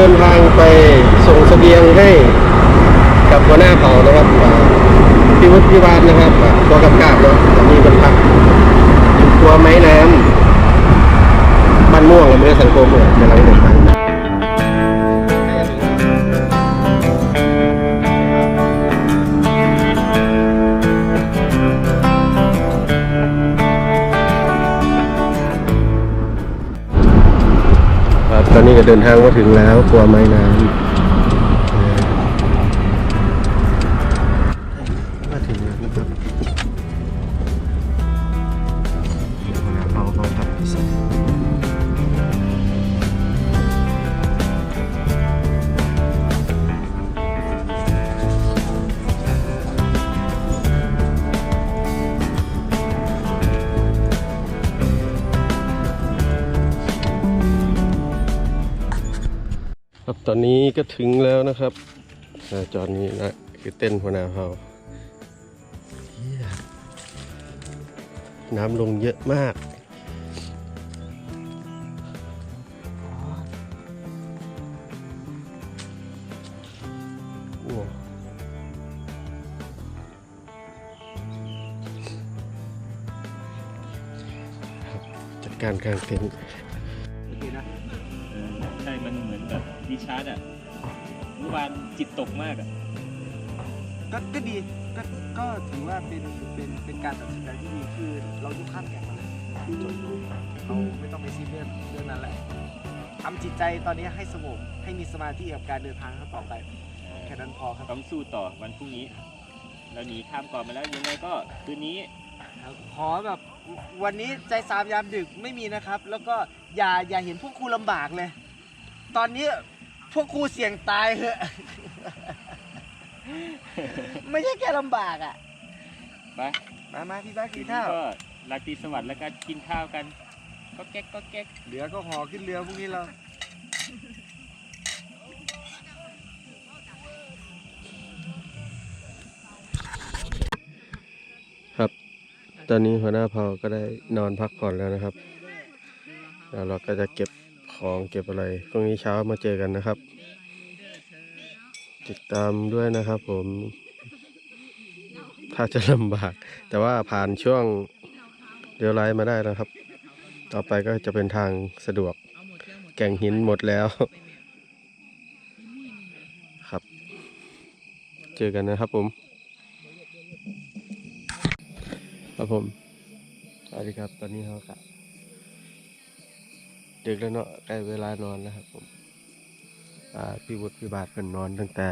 ดินทางไปส่งสเสบียงให้กับหัวหน้าเผ่านะครับพิวุฒิพิวานนะครับตัวกับกาบเนาะมีบรรพักตัวไม้น้ำบ้านม่วงอำเภอสังคมเย จะเดินทางมาถึงแล้วกลัวไม้น้ำ ครับตอนนี้ก็ถึงแล้วนะครับอ่าจอดนี้นะคือเต้นหัวหน้าเราน้ำลงเยอะมาก จัดการกลางเต็นท์ ดีชาร์จอะเมื่อวานจิตตกมากอะ ก็ก็ดีก็ก็ถือว่าเป็นเป็นเป็นการตัดสินใจที่ดีคือเราทุกขั้นแข่งมาเลยจนเราไม่ต้องไปซีเรียสเรื่องนั้นแหละทำจิตใจตอนนี้ให้สงบให้มีสมาธิกับการเดินทางครั้งต่อไป แค่นั้นพอครับ ต้องสู้ต่อวันพรุ่งนี้ เราหนีข้ามเก่อนมาแล้วยังไงก็คืนนี้ ขอแบบวันนี้ใจสามยามดึกไม่มีนะครับ แล้วก็อย่าอย่าเห็นพวกครูลำบากเลย ตอนนี้ พวกครูเสี่ยงตายเหอะ ไม่ใช่แค่ลำบากอะ ไปมามาพี่บ้านคืกินนนี้ข้าว ก็ราตรีสวัสดิ์แล้วก็กินข้าวกัน ก็แก๊กก็แก๊กเหลือก็ห่อขึ้นเรือพรุ่งนี้เราครับ ตอนนี้หัวหน้าเผาก็ได้นอนพักผ่อนแล้วนะครับ แล้วเราก็จะเก็บ ของเก็บอะไรพรุ่งนี้เช้ามาเจอกันนะครับ ติดตามด้วยนะครับผม ถ้าจะลำบาก แต่ว่าผ่านช่วงเดียวไลมาได้นะครับ ต่อไปก็จะเป็นทางสะดวก แก่งหินหมดแล้ว ครับ เจอกันนะครับผมครับผมสวัสดีครับ ตอนนี้เขากะ ดึกแล้วเนาะใกล้เวลานอนแล้วครับผมพี่วุฒิพี่บาทเป็นนอนตั้งแต่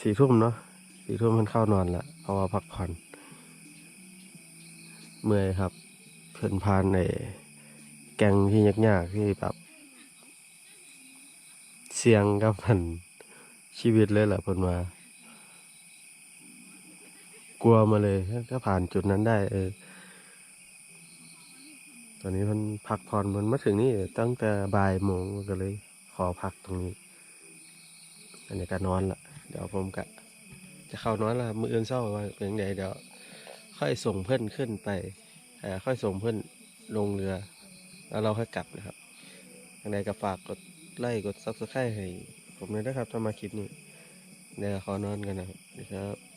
สี่ทุ่มเนาะสี่ทุ่มมันเข้านอนละเพราะว่าพักผ่อน เมื่อยครับเพื่อนพานในแกงที่ยากๆที่แบบเสียงกับมันชีวิตเลยแหละเพิ่นมา กลัวมาเลยถ้าผ่านจุดนั้นได้เออ ตอนนี้มันพักผ่อนมันมาถึงนี่ตั้งแต่บ่ายโมงก็เลย ขอพักตรงนี้ อันนี้ก็นอนละเดี๋ยวผมก็จะเข้านอนละมืออื่นเศร้าว่าเป็นยังไงเดี๋ยว ค่อยส่งเพื่อนขึ้นไปอ่าค่อยส่งเพื่อนลงเรือ แล้วเราค่อยกลับนะครับยังไงก็ฝากกดไลค์กดซับสไครต์ให้ผมเลยนะครับถ้ามาคลิปนี้เดี๋ยวขอนอนกันนะครับสวัสดีครับ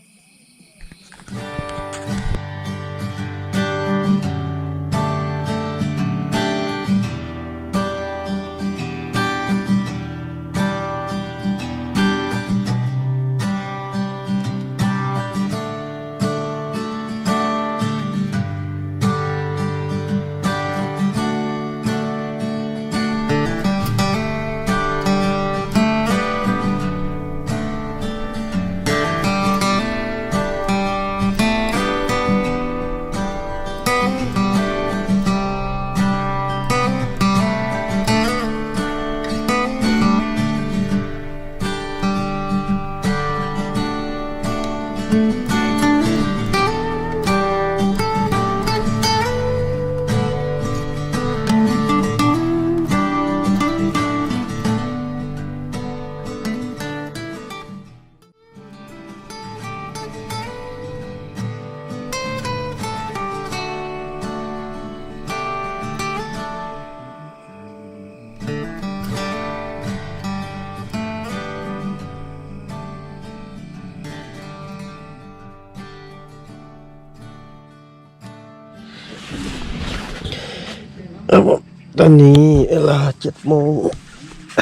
ครับผมตอนนี้เวลาเจ็ดโมง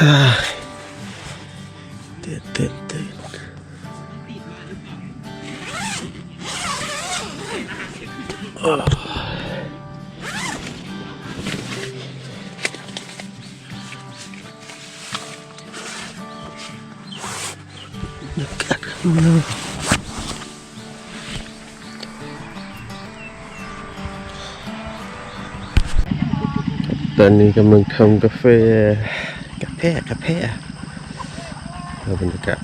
อ่าตื่นตื่นตื่นอากาศข้างนอก อนนี้กำลังทำกาแฟกาแฟกาแฟเอาบรรยากาศ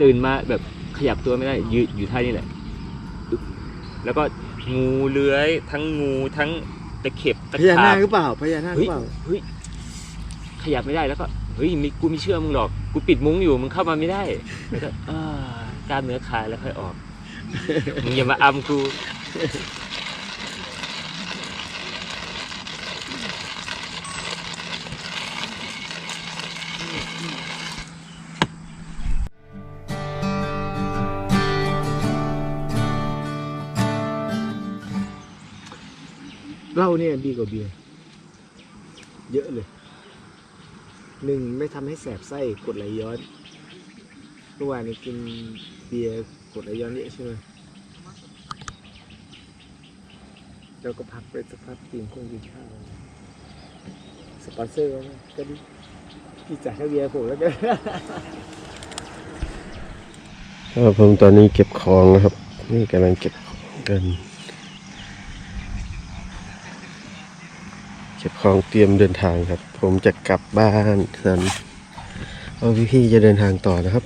ตื่นมาแบบ ยับตัวไม่ได้ยืนอยู่ท่านี่แหละอึ๊บแล้วก็งูเลื้อย ทั้งงูทั้งตะเข็บตะพญาขานาบคหรือเปล่าพญานาคหเฮ้รืยอเปล่าเฮ้ยขยับไม่ได้แล้วก็เฮ้ยมีกูไม่เชื่อมึงหรอกกูปิดมุ้งอยู่มึงเข้ามาไม่ได้แล้วก็อ่ากล้ามเนื้อคลายแล้วค่อยออกมึงอย่ามาอำกู เหล้าเนี่ยดีกว่าเบียร์เยอะเลยหนึ่งไม่ทำให้แสบไส้กดไหลย้อนเมื่อวานนี้กินเบียร์กดไหลย้อนเยอะใช่ไหมแล้วก็พักไปสักพักกินคงกินข้าวสปอนเซอร์ก็ดีพี่จ่ายค่าเบียร์ผมแล้วกันครับผมตอนนี้เก็บของนะครับ นี่กำลังเก็บของกัน ก็บของเตรียมเดินทางครับ ผมจะกลับบ้านส่วนเอาพี่ๆจะเดินทางต่อนะครับ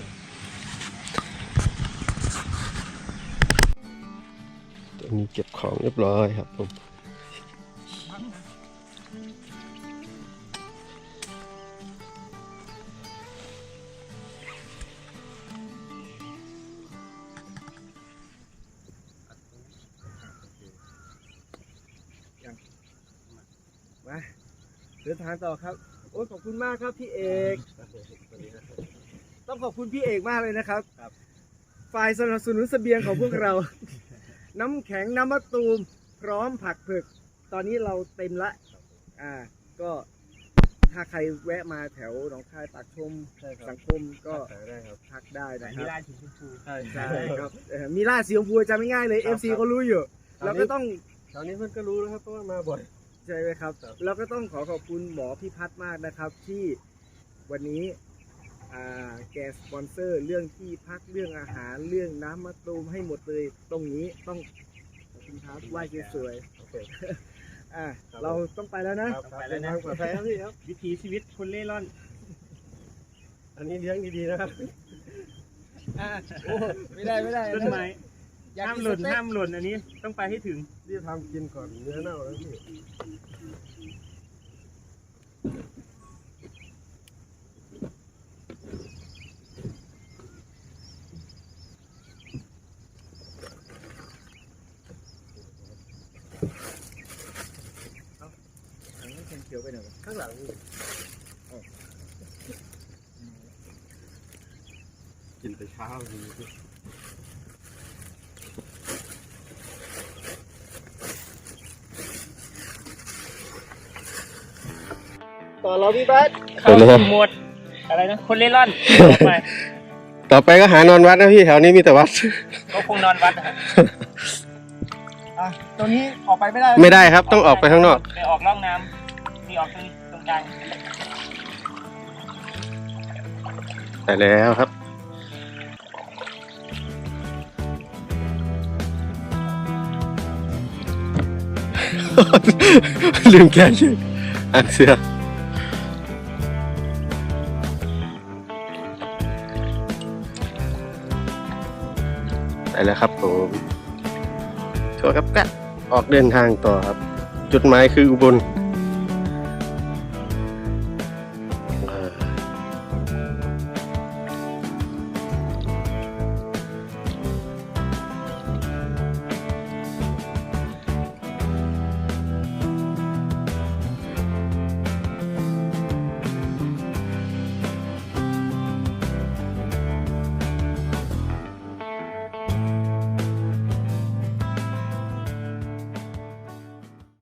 ตอนนี้เก็บของเรียบร้อยครับผม มาเดินทางต่อครับ โอ้ยขอบคุณมากครับพี่เอก ต้องขอบคุณพี่เอกมากเลยนะครับ ฝ่ายสนับสนุนเสบียงของพวกเรา น้ำแข็งน้ำมะตูม พร้อมผักเผือกตอนนี้เราเต็มละ อ่า ก็ถ้าใครแวะมาแถวหนองคายปากชมสังคมก็พักได้นะครับใช่ใช่ครับเอ่อมีล่าดสีชมพูจะไม่ง่ายเลย FC เขารู้อยู่ เราก็ต้องตอนนี้เพื่อนก็รู้แล้วครับเพราะว่ามาบ่อย ใช่ไหมครับครับ เราก็ต้องขอขอบคุณหมอพิพัฒน์มากนะครับ ที่วันนี้อ่าแกสปอนเซอร์เรื่องที่พักเรื่องอาหารเรื่องน้ำมะตูมให้หมดเลย ตรงนี้ต้องขอบคุณครับไหว้สวยโอเค ๆอ่าครับเราต้องไปแล้วนะไปแล้วนะปลอดภัยครับพี่ครับ วิถีชีวิตคนเล่ร่อน อันนี้เลี้ยงดีๆนะครับ อ่าโอ้ไม่ได้ไม่ได้ต้นไม้ อยากห้ามกินหล่นสเต็กห้ามหล่นอันนี้ต้องไปให้ถึง รีบทำกินก่อนเนื้อเน่าแล้วพี่อันนี้เป็นเขียวไปหน่อยวะข้างหลังนี่กินแต่เช้าดี ต่อเราพี่บัสเข้าสู่โหมดอะไรนะคนเล่ร่อนต่อไปต่อไปก็หานอนวัดนะพี่แถวนี้มีแต่วัดเขาคงนอนวัดนะครับอะตรงนี้ออกไปไม่ได้ ไม่ได้ครับต้องออกไปข้างนอกไปออกร่องน้ำมีออกตรงตรงกลางไปแล้วครับลืมแก้ชื่ออันเสือ ไปแล้วครับผมชัวร์ครับกะออกเดินทางต่อครับ จุดหมายคืออุบล